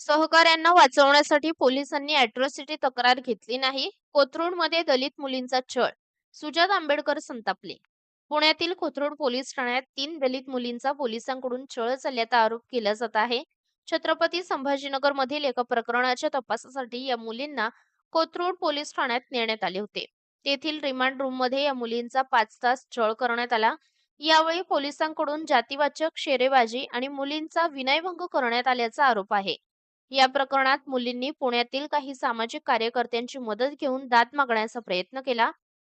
सहकाऱ्यांना वाचवण्यासाठी पोलिसांनी अॅट्रॉसिटी तक्रार घेतली नाही. कोथरूडमध्ये दलित मुलींचा छळ सुजात आंबेडकर संतापले. पुण्यातील कोथरूड पोलीस ठाण्यात तीन दलित मुलींचा पोलिसांकडून छळ झाल्याचा आरोप केला जात आहे. छत्रपती संभाजीनगर मधील एका प्रकरणाच्या तपासासाठी या मुलींना कोथरूड पोलीस ठाण्यात नेण्यात आले होते. तेथील रिमांड रूममध्ये या मुलींचा पाच तास छळ करण्यात आला. यावेळी पोलिसांकडून जातीवाचक शेरेबाजी आणि मुलींचा विनयभंग करण्यात आल्याचा आरोप आहे. या प्रकरणात मुलींनी पुण्यातील काही सामाजिक कार्यकर्त्यांची मदत घेऊन दाद मागण्याचा प्रयत्न केला.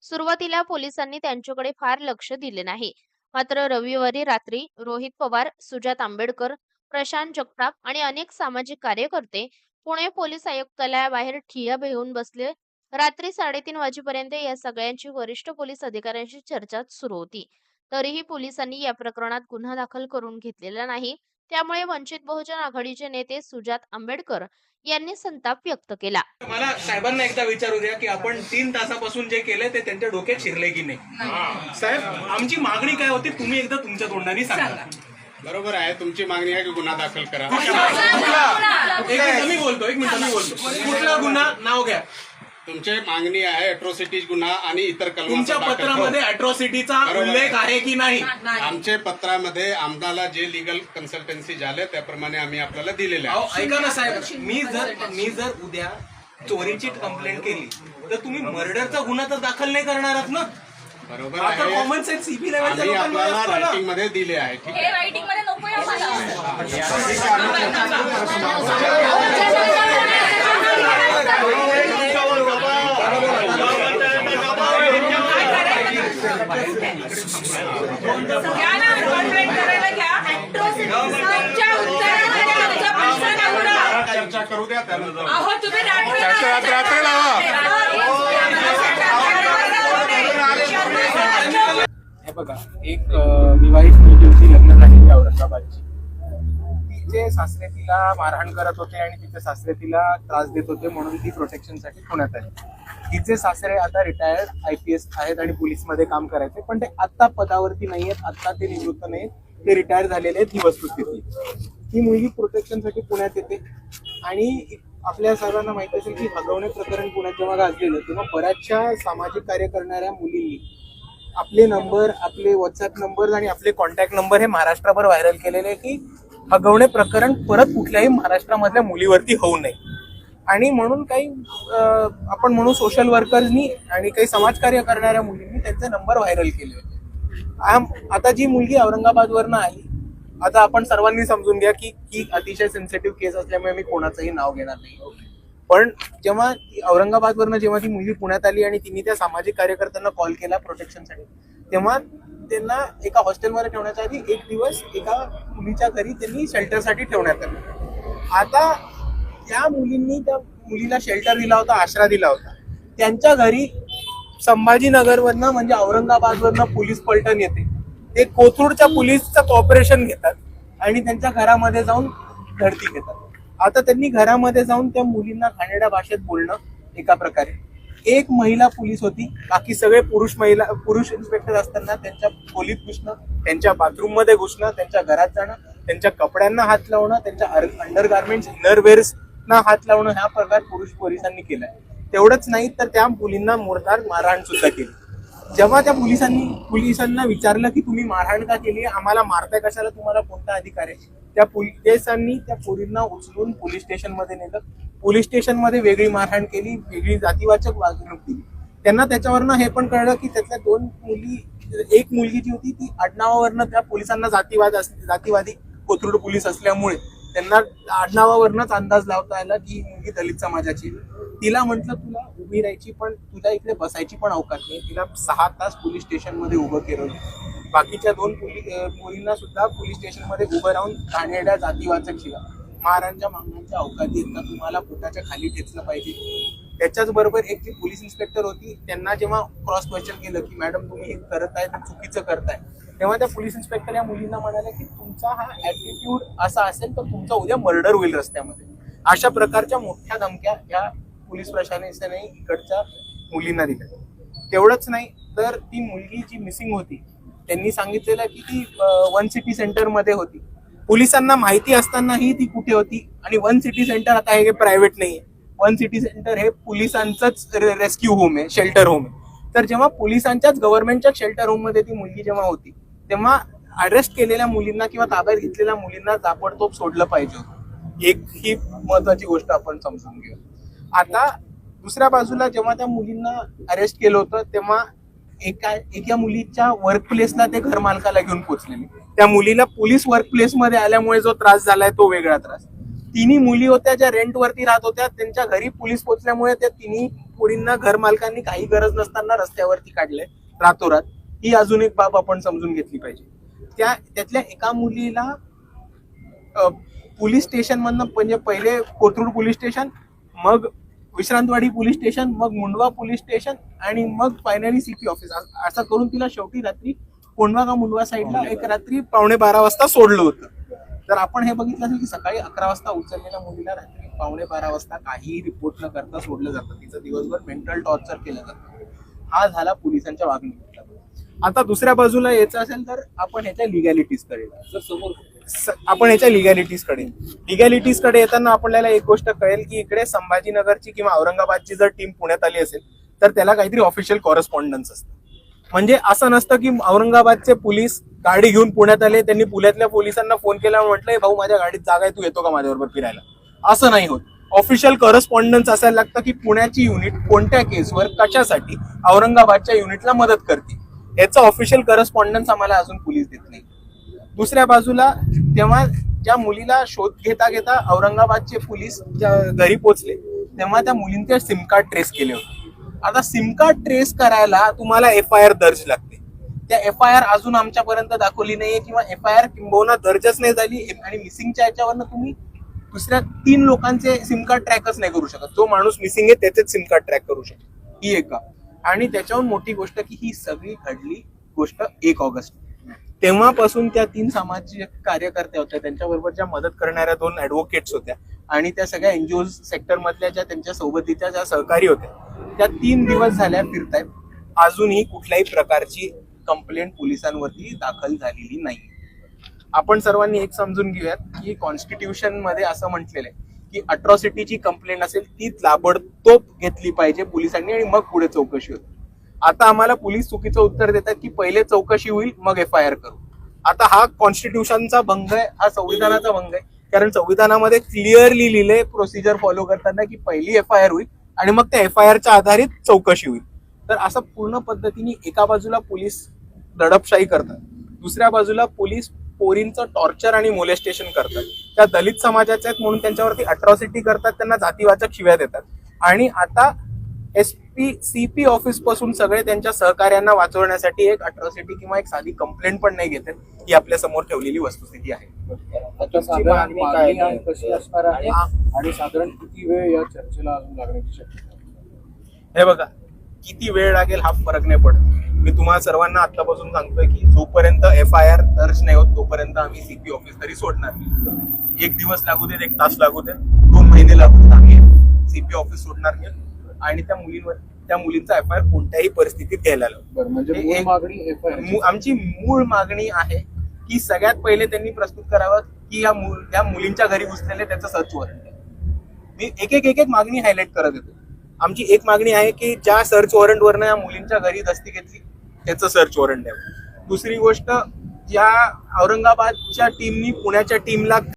सुरुवातीला पोलिसांनी त्यांच्याकडे फार लक्ष दिले नाही. मात्र रविवारी रात्री रोहित पवार सुजात आंबेडकर प्रशांत जगताप आणि अनेक सामाजिक कार्यकर्ते पुणे पोलीस आयुक्तालयाबाहेर ठिया भेऊन बसले. रात्री साडेतीन वाजेपर्यंत या सगळ्यांची वरिष्ठ पोलीस अधिकाऱ्यांशी चर्चा सुरू होती. तरीही पोलिसांनी या प्रकरणात गुन्हा दाखल करून घेतलेला नाही. त्यामुळे वंचित बहुजन आघाडीचे नेते सुजात आंबेडकर यांनी संताप व्यक्त केला. मला साहेबांना एकदा विचारू द्या की आपण तीन तासापासून जे केलंय ते त्यांच्या डोक्यात शिरले की नाही? साहेब आमची मागणी काय होती? तुम्ही एकदा तुमच्या तोंडाने सांगा. बरोबर आहे. तुमची मागणी आहे की गुन्हा दाखल करा. एक मिनिट मी बोलतो एक मिनिट मी बोलतो. कुठला गुन्हा? नाव घ्या. तुमची मागणी आहे अॅट्रॉसिटी गुन्हा आणि इतर तुमच्या पत्रामध्ये. अॅट्रॉसिटीचा बरोबर. आहे. उल्लेख आहे की नाही? आमचे पत्रामध्ये आम्हाला जे लिगल कन्सल्टन्सी झाले त्याप्रमाणे आम्ही आपल्याला दिलेले आहे. अहो ऐका ना साहेब. मी जर मी जर उद्या चोरीची कंप्लेंट केली तर तुम्ही मर्डरचा गुन्हा तर दाखल नाही करणार आहात ना? बरोबर आता आहे. कॉमन सेन्स सीबी लेवलच्या आम्ही लोकांना आपल्याला असतं ना. रायटिंगमध्ये दिले आहे ठीक आहे. हे रायटिंगमध्ये नकोय आम्हाला घ्या ना कॉन्ट्रॅक्ट करायला घ्या आमच्या उत्तरामध्ये आमचा प्रश्न नव्हता. चर्चा करू द्या अहो तुम्ही रात्र- बघा एक विवाहित मुलगी लग्न झालेली औरंगाबादची तिचे सासरे तिला मारहाण करत होते आणि तिचे सासरे तिला त्रास देत होते म्हणून ती प्रोटेक्शनसाठी पुण्यात आली. तिचे सासरे आता रिटायर्ड आय पी एस आहेत आणि पोलीसमध्ये काम करायचे पण ते आत्ता पदावरती नाही आहेत आत्ता ते निवृत्त नाहीत. ते रिटायर झालेले आहेत ही वस्तुस्थिती. ही मुलगी प्रोटेक्शनसाठी पुण्यात येते. आणि आपल्या सर्वांना माहिती असेल की हगवणे प्रकरण पुण्यात जेव्हा गाजलेलं तेव्हा बऱ्याचशा सामाजिक कार्य करणाऱ्या मुलींनी आपले नंबर आपले व्हॉट्सअप नंबर आणि आपले कॉन्टॅक्ट नंबर हे महाराष्ट्राभर व्हायरल केलेले आहे की हगवणे प्रकरण परत कुठल्याही महाराष्ट्रामधल्या मुलीवरती होऊ नये. आणि म्हणून काही आपण म्हणू सोशल वर्कर्सनी आणि काही समाजकार्य करणाऱ्या मुलींनी त्यांचे नंबर व्हायरल केले होते. आता जी मुलगी औरंगाबादवरनं आली आता आपण सर्वांनी समजून घ्या की की अतिशय सेन्सिटिव्ह केस असल्यामुळे मी कोणाचंही नाव घेणार नाही. पण जेव्हा औरंगाबादवरनं जेव्हा ती मुलगी पुण्यात आली आणि तिने त्या सामाजिक कार्यकर्त्यांना कॉल केला प्रोटेक्शनसाठी तेव्हा त्यांना एका हॉस्टेलमध्ये ठेवण्याच्या आधी एक दिवस एका मुलीच्या घरी त्यांनी शेल्टरसाठी ठेवण्यात आलं. आता त्या मुलींनी त्या मुलीला शेल्टर दिला होता आश्रा दिला होता. त्यांच्या घरी संभाजीनगरवरनं म्हणजे औरंगाबादवरनं पोलीस पलटण येते. ते कोथरूडच्या पोलीसचं कॉपरेशन घेतात आणि त्यांच्या घरामध्ये जाऊन धडती घेतात. आता त्यांनी घरामध्ये जाऊन त्या मुलींना घाणेरड्या भाषेत बोलणं एका प्रकारे. एक महिला पोलीस होती बाकी सगळे पुरुष महिला पुरुष इन्स्पेक्टर असताना त्यांच्या खोलीत घुसणं त्यांच्या बाथरूममध्ये घुसणं त्यांच्या घरात जाणं त्यांच्या कपड्यांना हात लावणं त्यांच्या अंडर गार्मेंट्स इनरवेअर्स ना हात लावणं हा प्रकार पुरुष पोलिसांनी केलाय. तेवढंच नाही तर त्या मुलींना मोरदार मारहाण सुद्धा केली. जेव्हा त्या पोलिसांनी पोलिसांना विचारलं की तुम्ही मारहाण का केली? आम्हाला मारताय कशाला? तुम्हाला कोणता अधिकार आहे? त्या पोलिसांनी त्या पोरींना उचलून पोलीस स्टेशनमध्ये नेलं. पोलीस स्टेशनमध्ये वेगळी मारहाण केली वेगळी जातीवाचक वागणूक दिली. त्यांना त्याच्यावरनं हे पण कळलं की त्यातल्या दोन मुली एक मुलगी जी होती ती आडनावावरनं त्या पोलिसांना जातीवाद जातीवादी कोथरूड पोलीस असल्यामुळे त्यांना आडनावावरनच अंदाज लावता आला की मुलगी दलित समाजाची तिला म्हटलं तुला उभी राहायची पण तुला इकडे बसायची पण अवकाश नाही. तिला सहा तास पोलीस स्टेशनमध्ये उभं केलं. बाकीच्या दोन मुलींना सुद्धा पोलीस स्टेशनमध्ये उभं राहून घाणेरड्या जातीवाचक शिवा महाराजांच्या मागण्यांच्या अवकाशी आहेत ना तुम्हाला पोटाच्या खाली ठेचलं पाहिजे. त्याच्याच बरोबर एक जी पोलीस इन्स्पेक्टर होती त्यांना जेव्हा क्रॉस क्वेश्चन केलं की मॅडम तुम्ही हे करत आहे चुकीचं करताय. तेव्हा त्या पोलीस इन्स्पेक्टर या मुलींना म्हणाल्या की तुमचा हा ऍटिट्यूड असा असेल तर तुमचा उद्या मर्डर होईल रस्त्यामध्ये. अशा प्रकारच्या मोठ्या धमक्या या पोलीस प्रशासनाने इकडच्या मुलींना दिल्या. तेवढंच नाही तर ती मुलगी जी मिसिंग होती त्यांनी सांगितलेलं की ती वन सिटी सेंटरमध्ये होती. पोलिसांना माहिती असतानाही ती कुठे होती? आणि वन सिटी सेंटर आता हे प्रायव्हेट नाही आहे वन सिटी सेंटर हे पोलिसांचंच रेस्क्यू होम आहे शेल्टर होम आहे. तर जेव्हा पोलिसांच्याच गव्हर्नमेंटच्या शेल्टर होममध्ये ती मुलगी जेव्हा होती तेव्हा अरेस्ट केलेल्या मुलींना किंवा ताब्यात घेतलेल्या मुलींना ताबडतोब सोडलं पाहिजे होतं. एक ही महत्वाची गोष्ट आपण समजून घेऊ. आता दुसऱ्या बाजूला जेव्हा त्या मुलींना अरेस्ट केलं होतं तेव्हा एका एका मुलीच्या वर्क प्लेसला ते घर मालकाला घेऊन पोहोचलेले त्या मुलीला पोलीस वर्क प्लेस मध्ये आल्यामुळे जो त्रास झालाय तो वेगळा त्रास. तिन्ही मुली होत्या ज्या रेंट वरती राहत होत्या त्यांच्या घरी पोलीस पोहोचल्यामुळे त्या तिन्ही मुलींना घर मालकांनी काही गरज नसताना रस्त्यावरती काढले रातोरात. ही अजून एक बाब आपण समजून घेतली पाहिजे. त्या त्यातल्या एका मुलीला पोलीस स्टेशन मधनं म्हणजे पहिले कोथरूड पोलीस स्टेशन मग विश्रांतवाडी पोलीस स्टेशन मग मुंडवा पोलीस स्टेशन आणि मग फायनली सीपी ऑफिस. असं करून तिला शेवटी रात्री कोंडवा का मुंडवा साईडला एक रात्री पावणे बारा वाजता सोडलं होतं. तर आपण हे बघितलं असेल की सकाळी अकरा वाजता उचललेल्या मुलीला रात्री पावणे बारा वाजता काहीही रिपोर्ट न करता सोडलं जातं. तिचं दिवसभर मेंटल टॉर्चर केलं जातं. हा झाला पोलिसांच्या वागणुकीतला आता दुसऱ्या बाजूला यायचं असेल तर आपण ह्याच्या लिगॅलिटीजकडे समोर. आपण ह्याच्या लिगॅलिटीजकडे लिगॅलिटीजकडे येताना आपल्याला एक गोष्ट कळेल की इकडे संभाजीनगरची किंवा औरंगाबादची जर टीम पुण्यात आली असेल तर त्याला काहीतरी ऑफिशियल कॉरेस्पॉन्डन्स असतं. म्हणजे असं नसतं की औरंगाबादचे पोलीस गाडी घेऊन पुण्यात आले त्यांनी पुण्यातल्या पोलिसांना फोन केला आणि म्हटलंय भाऊ माझ्या गाडीत जागा आहे तू येतो का माझ्याबरोबर फिरायला? असं नाही होत. ऑफिशियल करस्पॉन्डन्स असायला लागतं की पुण्याची युनिट कोणत्या केसवर कशासाठी औरंगाबादच्या युनिटला मदत करते. याचा ऑफिशियल करस्पॉन्डन्स आम्हाला अजून पोलीस देत नाही. दुसऱ्या बाजूला तेव्हा ज्या मुलीला शोध घेता घेता औरंगाबादचे पोलीस घरी पोहोचले तेव्हा त्या मुलींचे सिम कार्ड ट्रेस केले होते. आता सिम कार्ड ट्रेस करायला तुम्हाला एफ आय आर दर्ज लागते. त्या एफ आय आर अजून आमच्यापर्यंत दाखवली नाहीये किंवा एफ आय आर किंबहुना दर्जच नाही झाली आणि मिसिंगच्या याच्यावरनं तुम्ही दुसऱ्या तीन लोकांचे सिम कार्ड ट्रॅकच नाही करू शकत. जो माणूस मिसिंग आहे त्याचेच सिम कार्ड ट्रॅक करू शकतो. ही एक आणि त्याच्याहून मोठी गोष्ट की ही सगळी घडली गोष्ट एक ऑगस्ट. तेव्हापासून त्या तीन सामाजिक कार्यकर्त्या होत्या त्यांच्याबरोबर ज्या मदत करणाऱ्या दोन ऍडव्होकेट्स होत्या आणि त्या सगळ्या एनजीओ सेक्टर मधल्या ज्या त्यांच्या सोबतीच्या ज्या सहकारी होत्या त्या तीन दिवस झाल्या फिरतायत. अजूनही कुठल्याही प्रकारची कंप्लेंट पोलिसांवरती दाखल झालेली नाही आपण सर्वांनी एक समजून घेऊयात की कॉन्स्टिट्यूशनमध्ये असं म्हटलेलं आहे की अट्रॉसिटीची कंप्लेंट असेल ती ताबडतोब घेतली पाहिजे पोलिसांनी आणि मग पुढे चौकशी होते आता आम्हाला पोलीस चुकीचं उत्तर देतात की पहिले चौकशी होईल मग एफ आय आर करू. आता हा कॉन्स्टिट्यूशनचा भंग आहे हा संविधानाचा भंग आहे. कारण संविधानामध्ये क्लिअरली लिहिले प्रोसिजर फॉलो करताना की पहिली एफ आय आर होईल आणि मग त्या एफ आय आरच्या आधारित चौकशी होईल. तर असं पूर्ण पद्धतीने एका बाजूला पोलीस दडपशाही करतात दुसऱ्या बाजूला पोलीस पोरींचं टॉर्चर आणि मोलेस्टेशन करतात. त्या दलित समाजाच्या आहेत म्हणून त्यांच्यावरती अट्रॉसिटी करतात त्यांना जातीवाचक शिव्या देतात. आणि आता एस पी सीपी ऑफिसपासून सगळे त्यांच्या सहकार्यांना वाचवण्यासाठी एक अट्रॉसिटी किंवा एक साधी कंप्लेंट पण नाही घेत ही आपल्यासमोर ठेवलेली वस्तुस्थिती आहे. आहे? कशी असणार आहे? आणि साधारण किती वेळ या चर्चेला अजून लागण्याची शक्यता? हे बघा किती वेळ लागेल हा फरक नाही पडत. मी तुम्हाला सर्वांना आतापासून सांगतोय की जोपर्यंत एफ आय आर तोपर्यंत आम्ही सीपी ऑफिस तरी सोडणार नाही. एक दिवस लागू देत एक तास लागू देत दोन महिने लागू देत आम्ही सीपी ऑफिस सोडणार नाही. आणि त्या मुलींवर त्या मुलींचा एफ आय आर कोणत्याही परिस्थितीत घ्यायला म्हणजे आमची मूळ मागणी आहे की सगळ्यात पहिले त्यांनी प्रस्तुत करावं की या मु- या मुलींच्या घरी घुसलेले त्याचं सर्च वॉरंट. मी एक एक एक एक मागणी हायलाईट करत येतो. आमची एक मागणी आहे की ज्या सर्च वॉरंट वरनं या मुलींच्या घरी दस्ती घेतली त्याचं सर्च वॉरंट द्यावं. दुसरी गोष्ट ज्या औरंगाबादच्या टीमनी पुण्याच्या टीमला